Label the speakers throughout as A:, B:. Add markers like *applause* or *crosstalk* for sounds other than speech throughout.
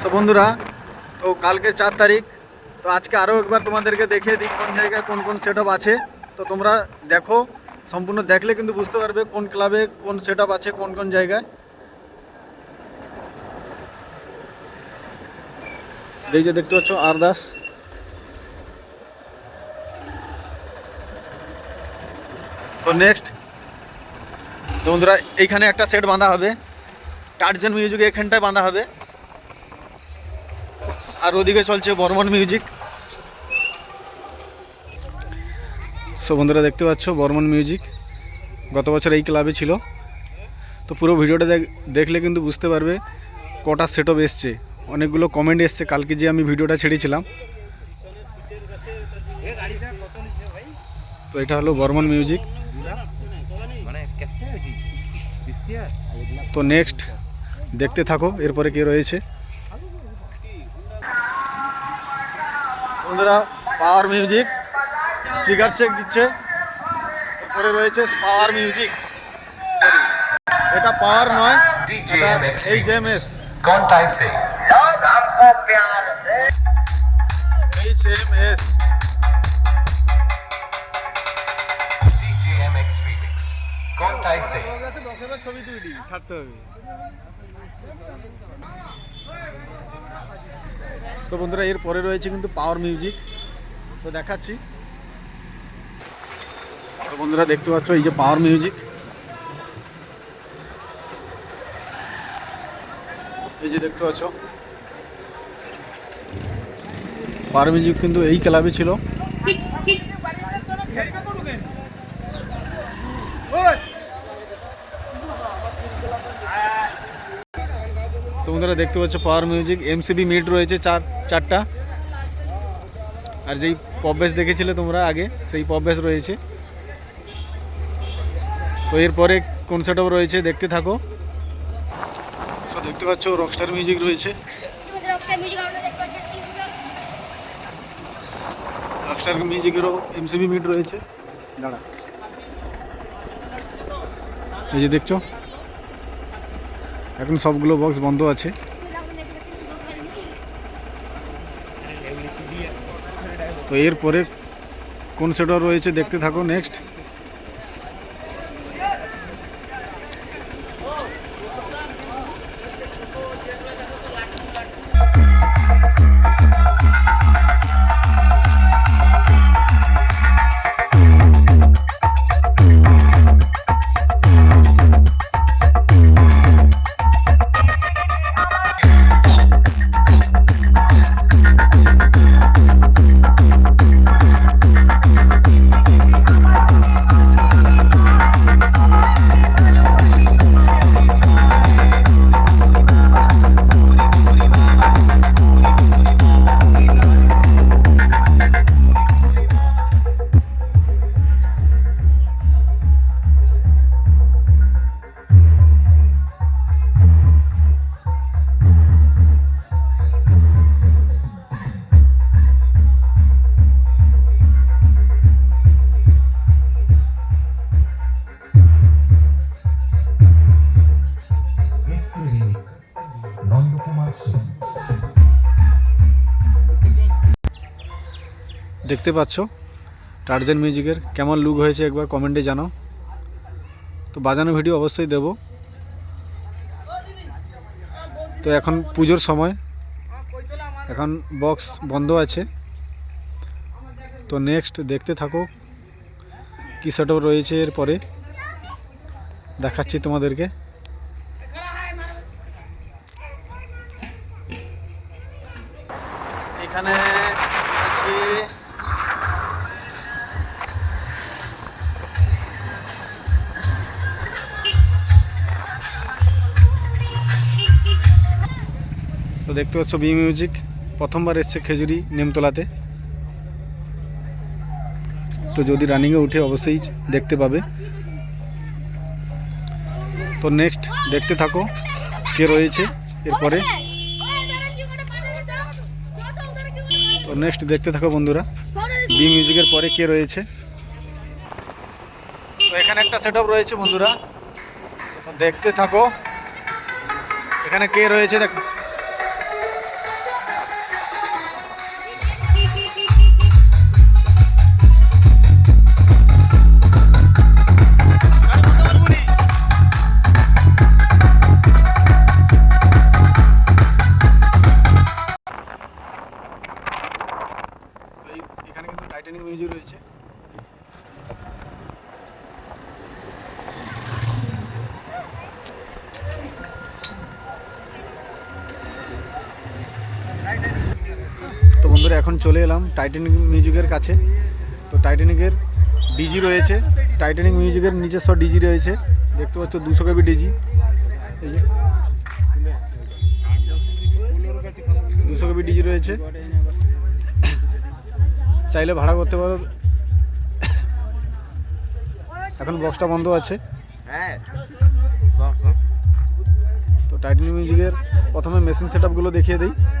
A: So বন্ধুরা, তো কালকে চার তারিখ, তো আজকে আরও একবার তোমাদেরকে দেখিয়ে দিই কোন জায়গায় কোন কোন সেট আছে। তো তোমরা দেখো, সম্পূর্ণ দেখলে কিন্তু বুঝতে পারবে কোন ক্লাবে কোন সেট আছে, কোন কোন জায়গায়। এই যে দেখতে পাচ্ছ আরদাস। তো নেক্সট তো বন্ধুরা, এইখানে একটা সেট বাঁধা হবে। টার্জেন মিউজিক এখানটায় বাঁধা হবে। আর ওদিকে চলছে বর্মন মিউজিক। সো বন্ধুরা দেখতে পাচ্ছ বর্মন মিউজিক। গত বছর এই ক্লাবে ছিল। তো পুরো ভিডিওটা দেখ- দেখলে কিন্তু বুঝতে পারবে কটা সেট আপ এসছে। অনেকগুলো কমেন্ট এসছে, কালকে যে আমি ভিডিওটা ছেড়েছিলাম। তো এটা হলো বর্মন মিউজিক। তো নেক্সট দেখতে থাকো, এরপরে কে রয়েছে। বন্ধুরা পাওয়ার মিউজিক স্পিকার চেক দিচ্ছে। তারপরে রয়েছে পাওয়ার মিউজিক এটা পাওয়ার নয় এই
B: জেমএস
A: এইচ এম এস ছবি তুই ছাড়তে হবে। তো বন্ধুরা এর পরে রয়েছে কিন্তু পাওয়ার মিউজিক তো দেখাচ্ছি। তো বন্ধুরা দেখতে পাচ্ছ এই যে পাওয়ার মিউজিক এই যে দেখতে পাচ্ছ। পাওয়ার মিউজিক কিন্তু এই ক্লাবে ছিল *laughs* তো বন্ধুরা দেখতে পাচ্ছ পাওয়ার মিউজিক এমসিবি মিট রয়েছে চার, চারটা। আর যেই পববেস দেখেছিলে তোমরা আগে, সেই পববেস রয়েছে। তো এরপরে কোন সেটআপ রয়েছে, দেখতে থাকো। সো দেখতে পাচ্ছ রকস্টার মিউজিক রয়েছে। রকস্টার মিউজিকেরও এমসিবি মিট রয়েছে। দাঁড়া। এই যে দেখছ এখন সবগুলো বক্স বন্ধ আছে। তো এরপরে কোন সেটা রয়েছে দেখতে থাকো নেক্সট দেখতে পাচ্ছ? টার্জেন মিউজিকের কেমন লুক হয়েছে একবার কমেন্টে জানাও। তো বাজানো ভিডিও অবশ্যই দেব। তো এখন পুজোর সময়। এখন বক্স বন্ধ আছে। তো নেক্সট দেখতে থাকো। কী সেটআপ রয়েছে এরপরে? দেখাচ্ছি তোমাদেরকে। দেখতে পাচ্ছ বি মিউজিক প্রথমবার এসছে খেজুরি নিমতলাতে। তো যদি রানিংয়ে উঠে অবশ্যই দেখতে পাবে। তো নেক্সট দেখতে থাকো কে রয়েছে এরপরে। তো নেক্সট দেখতে থাকো বন্ধুরা বি মিউজিকের পরে কে রয়েছে। তো এখানে একটা সেট রয়েছে বন্ধুরা। দেখতে থাকো, এখানে কে রয়েছে দেখো। চলে এলাম টাইটানিক মিউজিকের কাছে। তো টাইটানিকের ডিজি রয়েছে। টাইটানিক মিউজিকের নিজস্ব ডিজি রয়েছে। দেখতে পাচ্ছ দুশো কেবি ডিজি এই যে। দুশো কেবি ডিজি রয়েছে। চাইলে ভাড়া করতে পারো। এখন বক্সটা বন্ধ আছে। তো টাইটানিক মিউজিকের প্রথমে মেশিন সেট দেখিয়ে দিই। হ্যাঁ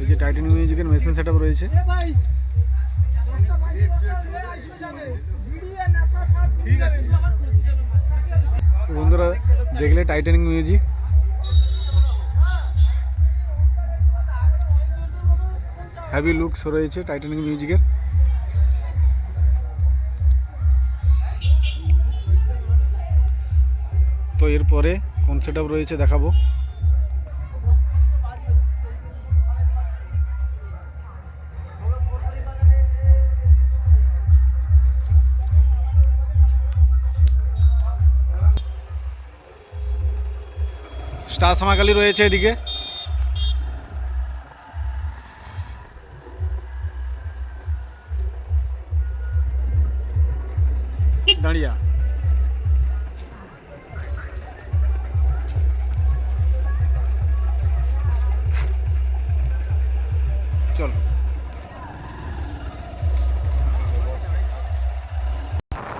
A: এই যে টাইটানিক মিউজিকের মেশিন সেট রয়েছে। তো বন্ধুরা দেখলে টাইটানিক মিউজিক হ্যাভি লুকস রয়েছে টাইটানিক মিউজিকের তো এরপরে কোন সেট রয়েছে দেখাবো। স্টার সামাকালি রয়েছে এদিকে। দাঁড়িয়া চলো।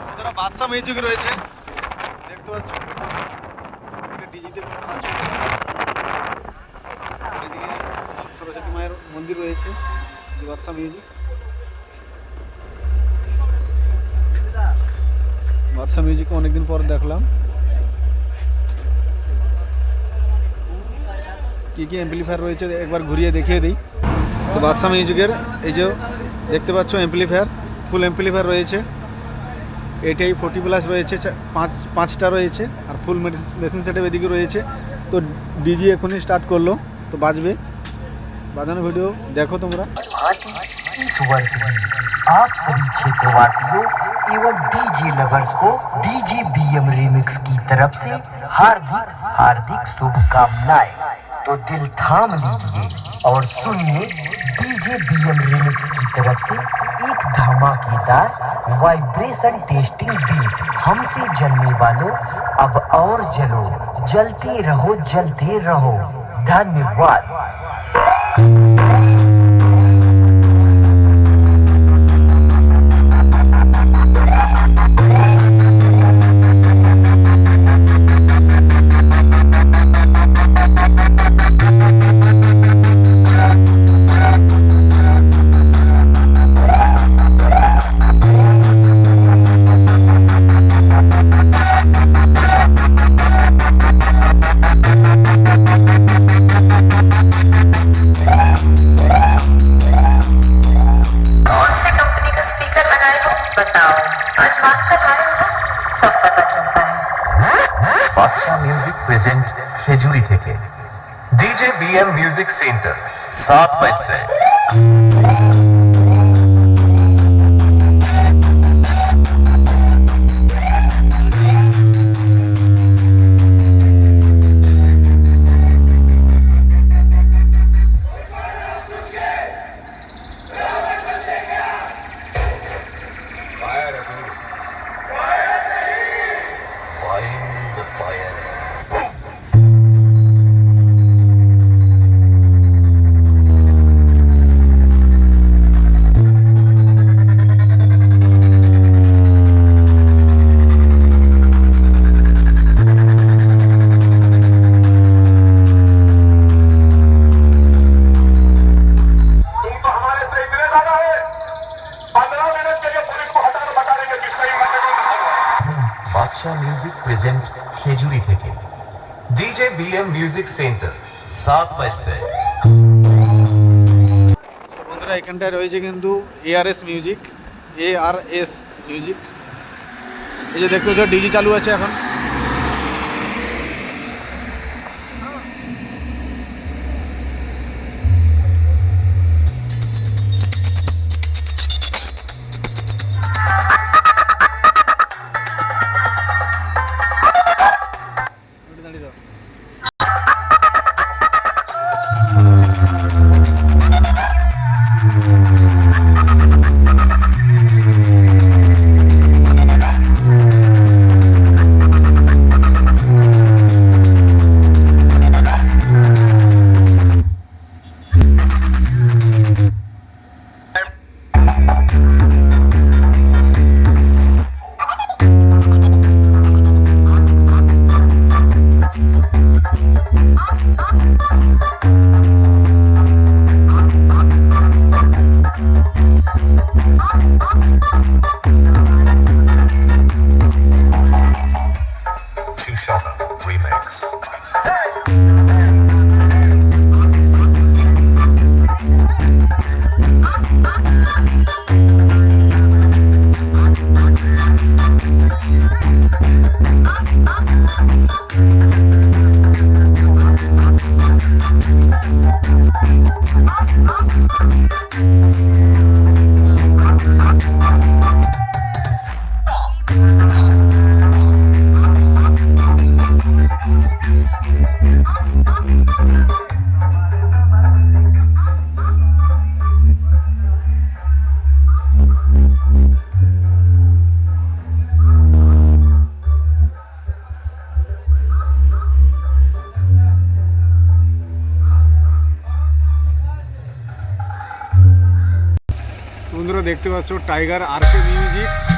A: বন্ধুরা বাদশা মিউজিক রয়েছে, দেখতে পাচ্ছ ডিজিতে কাজ এদিকে সরস্বতী মায়ের মন্দির রয়েছে, যে বাদশা মিউজিক বাদশা মিউজিককে অনেকদিন পর দেখলাম কী কী অ্যাম্পলিফায়ার রয়েছে একবার ঘুরিয়ে দেখিয়ে দিই তো বাদশা মিউজিকের এই যে দেখতে পাচ্ছ অ্যাম্পলিফায়ার ফুল অ্যাম্পলিফায়ার রয়েছে এটাই ফোর্টি প্লাস রয়েছে চা- পাঁচ পাঁচটা রয়েছে আর ফুল মেশিন সেটআপ এদিকে রয়েছে তো ডিজি এখনই স্টার্ট করলো তো বাজবে বাজানো ভিডিও দেখো তোমরা
C: भांति इस वर्ष भी आप सभी क्षेत्रवासियों एवं डीजे लवर्स को डीजे बीएम रिमिक्स की तरफ़ से हार्दिक हार्दिक शुभकामनाएँ। तो दिल थाम लीजिए और सुनिए डीजे बीएम रिमिक्स की तरफ़ से एक धमाकेदार वाइब्रेशन टेस्टिंग बीट हमसे जलने वालों, अब और जलो। जलते रहो जलते रहो। धन्यवाद।
D: মিউজিক প্রেজেন্ট খেজুরি থেকে। ডিজে বিএম মিউজিক সেন্টার সাত বাইসে বাদশা মিউজিক প্রেজেন্ট খেজুরি থেকে ডিজে বিএম মিউজিক সেন্টার সাত বাইসে
A: বন্ধুরা, এখানটায় রয়েছে কিন্তু ARS music A R S music এই যে দেখতে ডিজি চালু আছে এখন।
B: Thank you.
A: বন্ধুরা দেখতে পাচ্ছ টাইগার আরকে মিউজিক